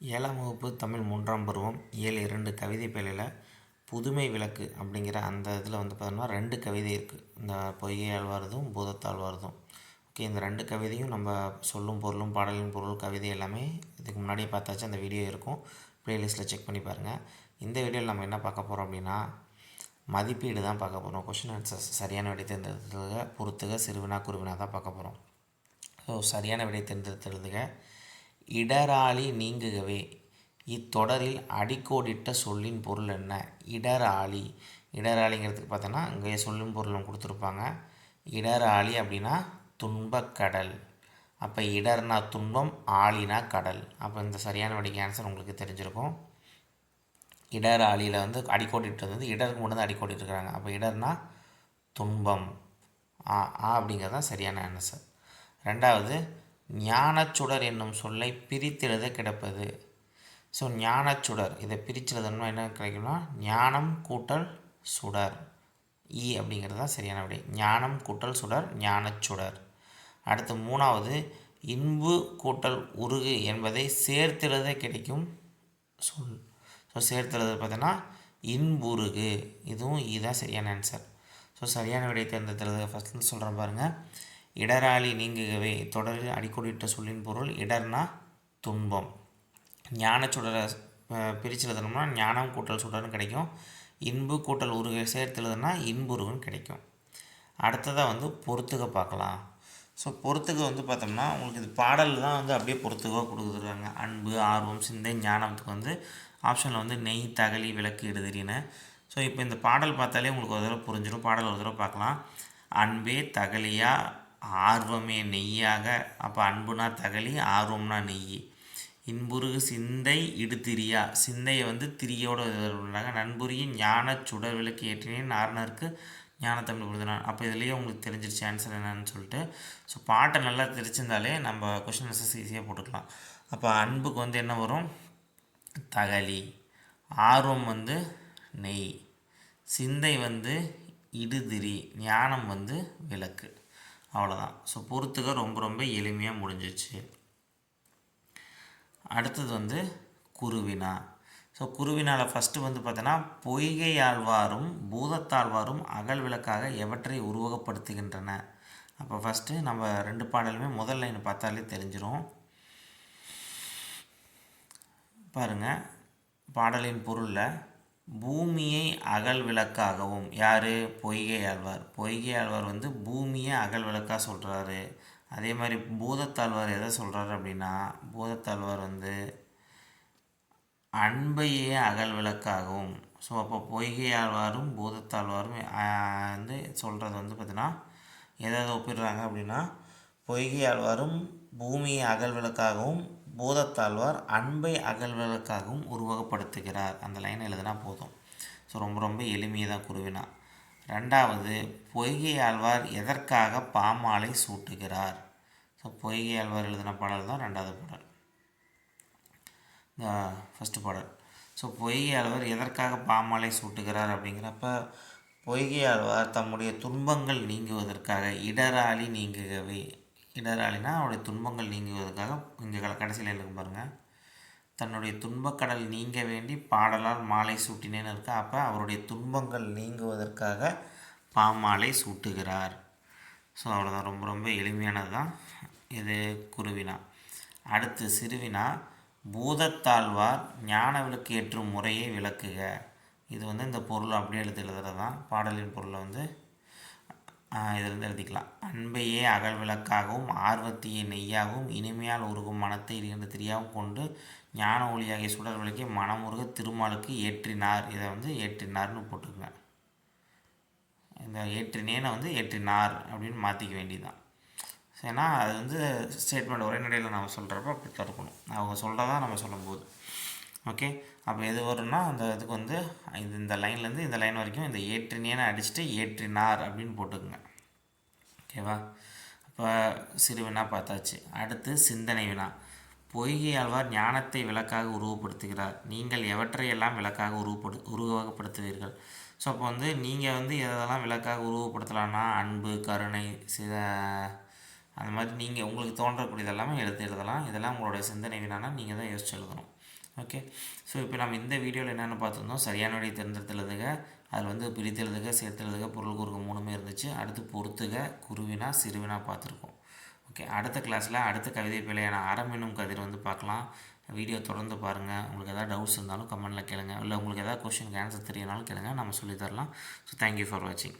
ஏழாம் வகுப்பு தமிழ் மூன்றாம் பருவம் ஏழு இரண்டு கவிதை பேழையில் புதுமை விளக்கு அப்படிங்கிற அந்த இதில் வந்து பார்த்தோம்னா ரெண்டு கவிதை இருக்குது இந்த பொய்கை பூதத்தால் வருதும் ஓகே இந்த ரெண்டு கவிதையும் நம்ம சொல்லும் பொருளும் பாடலின் பொருள் கவிதை எல்லாமே இதுக்கு முன்னாடியே பார்த்தாச்சு அந்த வீடியோ இருக்கும். ப்ளேலிஸ்ட்டில் செக் பண்ணி பாருங்கள் இந்த வீடியோவில் நம்ம என்ன பார்க்க போகிறோம் அப்படின்னா மதிப்பீடு தான் பார்க்க போகிறோம் கொஷின் ஆன்சர்ஸ் சரியான விடை தேர்ந்தெடுத்துக பொறுத்துக சிறுவினா குருவினா தான் பார்க்க போகிறோம் ஸோ சரியான விடை தேர்ந்தெடுத்தெழுதுக இடராளி நீங்குகவே. இத்தொடரில் அடிக்கோடிட்ட சொல்லின் பொருள் என்ன? இடராளி. இடராளிங்கிறதுக்கு பார்த்தோன்னா இங்கே சொல்லும் பொருளும் கொடுத்துருப்பாங்க. இடராளி அப்படின்னா துன்பக்கடல் அப்போ இடர்னா துன்பம் ஆளினா கடல். அப்போ இந்த சரியான விடைக்கு ஆன்சர் உங்களுக்கு தெரிஞ்சிருக்கும். இடர் ஆளியில் வந்து அடிக்கோடிட்டு வந்து இடருக்கு மட்டும் தான் அடிக்கோடிட்டு இருக்கிறாங்க அப்போ இடர்னா துன்பம். ஆ ஆ அப்படிங்கிறது தான் சரியான ஆன்சர் ரெண்டாவது ஞானச்சுடர் என்னும் சொல்லை பிரித்தெழுத கிடப்பது. ஸோ ஞானச்சுடர் இதை பிரிச்செழுதணும்னா என்ன கிடைக்கும்னா ஞானம் கூட்டல் சுடர். ஈ அப்படிங்கிறது தான் சரியான விடை. ஞானம் கூட்டல் சுடர் ஞானச்சுடர். அடுத்து மூணாவது இன்பு கூட்டல் உருகு என்பதை சேர்த்தெழுத கிடைக்கும் சொல். ஸோ சேர்த்தெழுத பார்த்தீங்கன்னா இன்புருகு. இதுவும் e இதுதான் சரியான ஆன்சர் ஸோ சரியான விடை தேர்ந்தெடுத்தது ஃபஸ்ட்டு சொல்கிறேன் பாருங்கள் இடராளி நீங்குகவே. தொடரில் அடிக்கோடிட்ட சொல்லின் பொருள் இடர்னா துன்பம். ஞான சுடரை பிரித்து எழுதணும்னா ஞானம் கூட்டல் சுடர்னு கிடைக்கும். இன்பு கூட்டல் உருகை சேர்த்து எழுதுனா இன்புருகன் கிடைக்கும். அடுத்ததாக வந்து பொறுத்துக பார்க்கலாம். ஸோ பொறுத்துக வந்து பார்த்தோம்னா உங்களுக்கு இது பாடல் தான் வந்து அப்படியே பொறுத்துக கொடுத்துருக்காங்க அன்பு ஆர்வம் சிந்தை ஞானத்துக்கு வந்து ஆப்ஷனில் வந்து நெய் தகலி விளக்கு இடுதிரின்னு ஸோ இப்போ இந்த பாடல் பார்த்தாலே உங்களுக்கு ஒரு தடவை புரிஞ்சிடும் பாடல் ஒரு தடவை பார்க்கலாம். அன்பே தகலியா ஆர்வமே நெய்யாக அப்போ அன்புனா தகலி ஆர்வம்னா நெய். இன்புருகு சிந்தை இடுதிரியா. சிந்தையை வந்து திரியோட பண்ணாங்க நண்புரிய ஞான சுடர் விளக்கு ஏற்றினேன். நாரணருக்கு ஞானத்தமிழ் கொடுத்துனான் அப்போ இதுலேயே உங்களுக்கு தெரிஞ்சிருச்சு ஆன்சர் என்னன்னு சொல்லிட்டு. ஸோ பாட்டை நல்லா தெரிச்சிருந்தாலே நம்ம கொஷின் ஆன்சர்ஸ் ஈஸியாக போட்டுக்கலாம். அப்போ அன்புக்கு வந்து என்ன வரும்? தகலி ஆர்வம் வந்து நெய். சிந்தை வந்து இடுதிரி. ஞானம் வந்து விளக்கு. அவ்வளோதான் ஸோ பொறுத்துக்க ரொம்ப ரொம்ப எளிமையாக முடிஞ்சிச்சு. அடுத்தது வந்து குருவினா. ஸோ குருவினால் ஃபஸ்ட்டு வந்து பார்த்தோன்னா பொய்கை ஆழ்வாரும் பூதத்தாழ்வாரும் அகல் விளக்காக எவற்றை உருவகப்படுத்துகின்றன? அப்போ ஃபஸ்ட்டு நம்ம ரெண்டு பாடலுமே முதல் லைன் பார்த்தாலே தெரிஞ்சிடும் பாருங்கள் பாடலின் பொருளில் பூமியை அகல் விளக்காகவும் யார்? பொய்கை ஆழ்வார் பொய்கை ஆழ்வார் வந்து பூமியை அகல் விளக்காக சொல்கிறாரு அதே மாதிரி பூதத்தாழ்வார் எதை சொல்கிறாரு அப்படின்னா பூதத்தாழ்வார் வந்து அன்பையே அகல் விளக்காகவும் ஸோ அப்போ பொய்கை ஆழ்வாரும் பூதத்தாழ்வாரும் வந்து சொல்கிறது வந்து பார்த்திங்கன்னா எதாவது ஒப்பிடுறாங்க அப்படின்னா பொய்கை ஆழ்வாரும் பூமியை அகல் விளக்காகவும் பூதத்தாழ்வார் அன்பை அகழ்வதற்காகவும் உருவகப்படுத்துகிறார். அந்த லைன் எழுதுனா போதும். ஸோ ரொம்ப ரொம்ப எளிமையாக தான் குருவினா ரெண்டாவது பொய்கை ஆழ்வார் எதற்காக பாமாலை சூட்டுகிறார்? ஸோ பொய்கை ஆழ்வார் எழுதின பாடல் தான் ரெண்டாவது பாடல். இந்த ஃபஸ்ட்டு பாடல். ஸோ பொய்கை ஆழ்வார் எதற்காக பாமாலை சூட்டுகிறார் அப்படிங்கிறப்ப பொய்கை ஆழ்வார் தம்முடைய துன்பங்கள் நீங்குவதற்காக இடராளி நீங்குகவே இடராளினா அவருடைய துன்பங்கள் நீங்குவதற்காக இங்கே கடைசியில் எழுதுங்க பாருங்கள் தன்னுடைய துன்பக்கடல் நீங்க வேண்டி பாடலால் மாலை சூட்டினேன்னு இருக்கா. அப்போ அவருடைய துன்பங்கள் நீங்குவதற்காக பாமாலை சூட்டுகிறார். ஸோ அவ்வளோதான் ரொம்ப ரொம்ப எளிமையானது தான் இது குருவினா. அடுத்து சிறுவினா பூதத்தாழ்வார் ஞான விளக்கு ஏற்றும் முறையை விளக்குக. இது வந்து இந்த பொருள் அப்படியே எழுத்து எழுதுறது தான் பாடலின் பொருளை வந்து இதிலிருந்து எழுதிக்கலாம். அன்பையே அகல் விளக்காகவும் ஆர்வத்தையே நெய்யாகவும் இனிமையால் உருகும் மனத்தை இருக்கின்ற தெரியாகவும் கொண்டு ஞான ஒளியாகிய சுடர் விளக்கை மனமுருக திருமாலுக்கு ஏற்றினார். இதை வந்து ஏற்றினார்னு போட்டுக்கங்க. இந்த ஏற்றினேனை வந்து ஏற்றினார் அப்படின்னு மாற்றிக்க வேண்டியதுதான். ஏன்னா அது வந்து ஸ்டேட்மெண்ட் ஒரே நடையில் நம்ம சொல்கிறப்ப அப்படி தான் இருக்கணும் அவங்க சொல்கிறதா நம்ம சொல்லும்போது. ஓகே? அப்போ எது வரும்னா அந்த இதுக்கு வந்து இது இந்த லைன்லேருந்து இந்த லைன் வரைக்கும் இந்த ஏற்றினேன்னு அடிச்சுட்டு ஏற்றினார் அப்படின்னு போட்டுக்குங்க. ஓகேவா? அப்போ சிறு வினா பார்த்தாச்சு. அடுத்து சிந்தனை வினா. பொய்கை ஆழ்வார் ஞானத்தை விளக்காக உருவப்படுத்துகிறார் நீங்கள் எவற்றையெல்லாம் விளக்காக உருவப்படு உருவகப்படுத்துவீர்கள்? ஸோ அப்போ வந்து நீங்கள் வந்து எதெல்லாம் விளக்காக உருவப்படுத்தலாம்னா அன்பு கருணை சித அந்த மாதிரி நீங்கள் உங்களுக்கு தோன்றக்கூடியது எல்லாமே எழுத்து எழுதலாம். இதெல்லாம் உங்களுடைய சிந்தனை வினானா நீங்கள் தான் யோசிச்சு எழுதணும். ஓகே ஸோ இப்போ நம்ம இந்த வீடியோவில் என்னென்ன பார்த்துருந்தோம். சரியான விடை தேர்ந்தெடுத்துலதுக அதில் வந்து பிரித்தெழுதுக சேர்த்தெழுதுக பொருள் குறுக்கு மூணுமே இருந்துச்சு. அடுத்து பொறுத்துக குருவினா சிறுவினா பார்த்துருக்கோம். ஓகே அடுத்த கிளாஸில் அடுத்த கவிதை பிழையான அறம் என்னும் கதிர் வந்து பார்க்கலாம். வீடியோ தொடர்ந்து பாருங்கள் உங்களுக்கு எதாவது டவுட்ஸ் இருந்தாலும் கமெண்ட்டில் கேளுங்க. இல்லை உங்களுக்கு எதாவது கொஷினுக்கு ஆன்சர் தெரியனாலும் கேளுங்க. நம்ம சொல்லித் தரலாம். ஸோ தேங்க்யூ ஃபார் வாட்சிங்